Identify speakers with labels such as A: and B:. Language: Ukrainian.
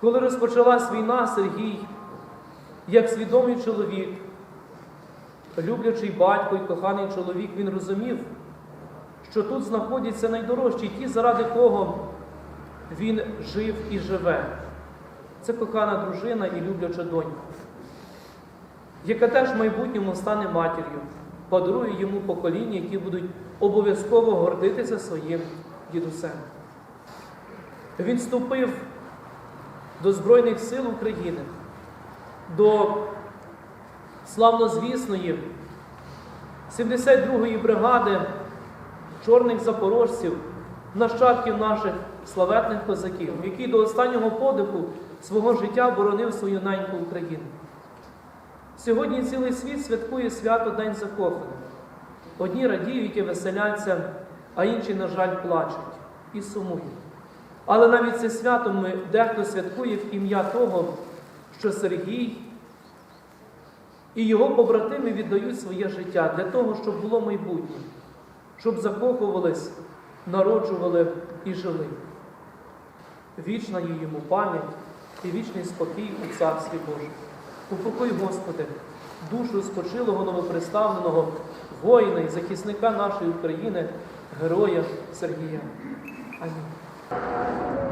A: Коли розпочалась війна, Сергій, як свідомий чоловік, люблячий батько і коханий чоловік, він розумів, що тут знаходяться найдорожчі ті, заради кого він жив і живе. Це кохана дружина і любляча донька, яка теж в майбутньому стане матір'ю, подарує йому покоління, які будуть обов'язково гордитися своїм дідусем. Він вступив до Збройних сил України, до славнозвісної 72-ї бригади чорних запорожців, нащадків наших славетних козаків, який до останнього подиху свого життя боронив свою неньку Україну. Сьогодні цілий світ святкує свято День закоханих. Одні радіють і веселяться, а інші, на жаль, плачуть і сумують. Але навіть це свято ми дехто святкує в ім'я того, що Сергій і його побратими віддають своє життя для того, щоб було майбутнє, щоб закохувались, народжували і жили. Вічна є йому пам'ять і вічний спокій у Царстві Божому. Упокой, Господи, душу спочилого новоприставленого воїна і захисника нашої України, героя Сергія. Амінь. Thank you.